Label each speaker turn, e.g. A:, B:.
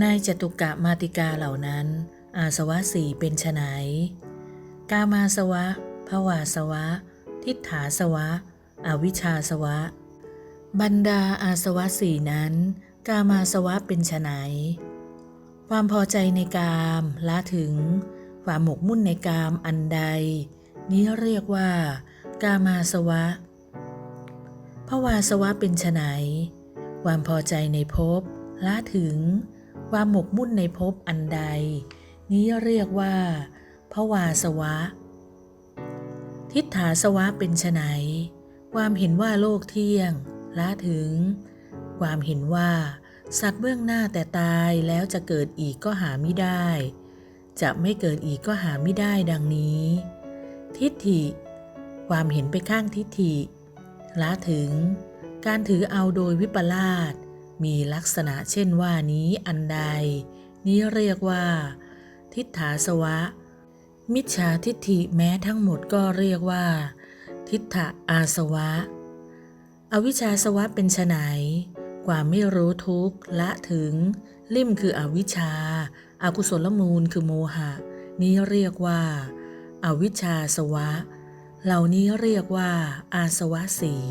A: ในจตุกะมาติกาเหล่านั้น อาสวะสี่เป็นไฉนกามาสวะ ภวาสวะ ทิฏฐาสวะ อวิชชาสวะ บรรดาอาสวะสี่นั้น กามาสวะเป็นไฉนความพอใจในกามละถึง ความหมกมุ่นในกามอันใด นี้เรียกว่า กามาสวะภวาสวะเป็นไฉนความพอใจในภพละถึง ความหมกมุ่นในภพอันใด นี้เรียกว่าภวาสวะ ทิฏฐาสวะเป็นไฉนความเห็นว่าโลกเที่ยงละถึง ความเห็นว่าสัตว์เบื้องหน้าแต่ตายแล้วจะเกิดอีกก็หาไม่ได้ จะไม่เกิดอีกก็หาไม่ได้ดังนี้ ทิฏฐิ ความเห็นไปข้างทิฏฐิละถึง การถือเอาโดยวิปลาส มีลักษณะเช่นว่านี้อันใด นี้เรียกว่า ทิฏฐาสวะ มิจฉาทิฏฐิแม้ทั้งหมดก็เรียกว่า ทิฏฐะอาสวะ อวิชชาสวะเป็นไฉนความไม่รู้ทุกข์ละถึง ลิ่มคืออวิชชาอากุศลมูลคือโมหะ นี้เรียกว่าอาวิชชาสวะ เหล่านี้เรียกว่าอาสวะสี่